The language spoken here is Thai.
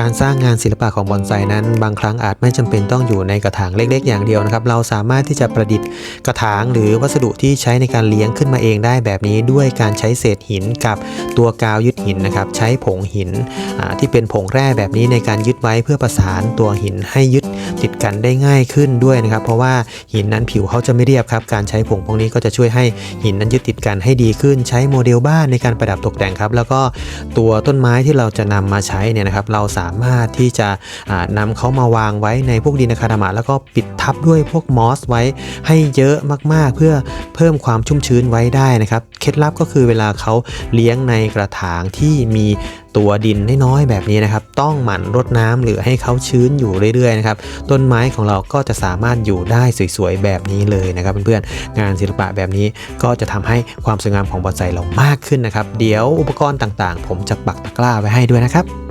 การสร้างงานศิลปะของบอนไซนั้น บางครั้งอาจไม่จำเป็นต้องอยู่ในกระถางเล็ก ๆ อย่างเดียวนะครับ เราสามารถที่จะประดิษฐ์กระถางหรือวัสดุที่ใช้ในการเลี้ยงขึ้นมาเองได้แบบนี้ด้วยการใช้เศษหินกับตัวกาวยึดหินนะครับ ใช้ผงหินที่เป็นผงแร่แบบนี้ในการยึดไว้เพื่อประสานตัวหินให้ยึดติดกันได้ง่ายขึ้นด้วยนะครับ เพราะว่าหินนั้นผิวเขาจะไม่เรียบครับ การใช้ผงพวกนี้ก็จะช่วยให้หินนั้นยึดติดกันให้ดีขึ้น ใช้โมเดลบ้านในการประดับตกแต่งครับ แล้วก็ตัวต้นไม้ที่เราจะนำมาใช้เนี่ยนะครับ เราสาามารถที่จะอ่านำเขามาวางไว้ในพวกดินอะคาดามะแล้วก็ปิดทับด้วยพวกมอสไว้ให้เยอะมากๆ เพื่อเพิ่มความชุ่มชื้นไว้ได้นะครับเคล็ดลับก็คือเวลาเขาเลี้ยงในกระถางที่มีตัวดินน้อยๆแบบนี้นะครับ ต้องหมั่นรดน้ำหรือให้เขาชื้นอยู่เรื่อยๆนะครับ ต้นไม้ของเราก็จะสามารถอยู่ได้สวยๆแบบนี้เลยนะครับเพื่อนๆ งานศิลปะแบบนี้ก็จะทำให้ความสวยงามของบอนไซเรามากขึ้นนะครับ เดี๋ยวอุปกรณ์ต่างๆ ผมจะปักตะกร้าไว้ให้ด้วยนะครับ